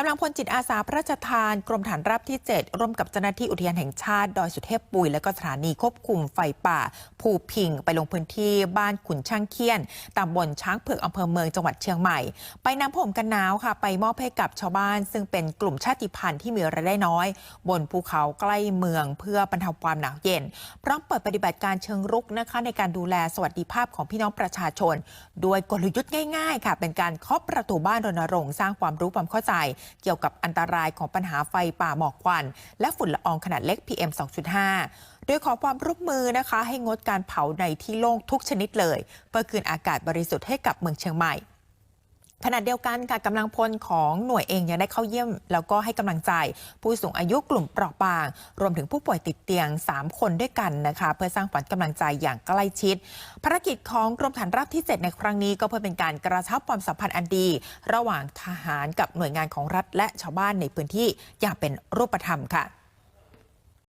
กำลังพลจิตอาสาพระราชทาน กรมฐานราบที่ 7 ร่วมกับเจ้าหน้าที่อุทยานแห่งชาติดอยสุเทพปุย และก็สถานีควบคุมไฟป่า ภูพิง ไปลงพื้นที่บ้านขุนช่างเคียนตำบลช้างเผือกอำเภอเมืองจังหวัดเชียงใหม่ ไปนำผมกันหนาวค่ะ ไปมอบให้กับชาวบ้าน ซึ่งเป็นกลุ่มชาติพันธุ์ที่มีรายได้น้อย บนภูเขาใกล้เมืองเพื่อบรรเทาความหนาวเย็น พร้อมเปิดปฏิบัติการเชิงรุกนะคะในการดูแลสวัสดิภาพของพี่น้องประชาชน โดยกลยุทธ์ง่าย ๆ ค่ะ เป็นการเคาะประตูบ้านรณรงค์สร้างความรู้ความเข้าใจเกี่ยวกับอันตรายของปัญหาไฟป่าหมอกควัน และฝุ่นละอองขนาดเล็ก PM 2.5 โดยขอความร่วมมือนะคะ ให้งดการเผาในที่โล่งทุกชนิดเลย เพื่อคืนอากาศบริสุทธิ์ให้กับเมืองเชียงใหม่ ขณะเดียวกันค่ะกำลังพลของหน่วยเองยังได้เข้าเยี่ยม แล้วก็ให้กำลังใจ ผู้สูงอายุกลุ่มเปราะบาง รวมถึงผู้ป่วยติดเตียง 3 คนด้วยกันนะคะ เพื่อสร้างฝันกำลังใจอย่างใกล้ชิด ภารกิจของกรมฐานราบที่ 7 ในครั้งนี้ก็เพื่อเป็นการกระชับความสัมพันธ์อันดี ระหว่างทหารกับหน่วยงานของรัฐและชาวบ้านในพื้นที่อย่างเป็นรูปธรรมค่ะ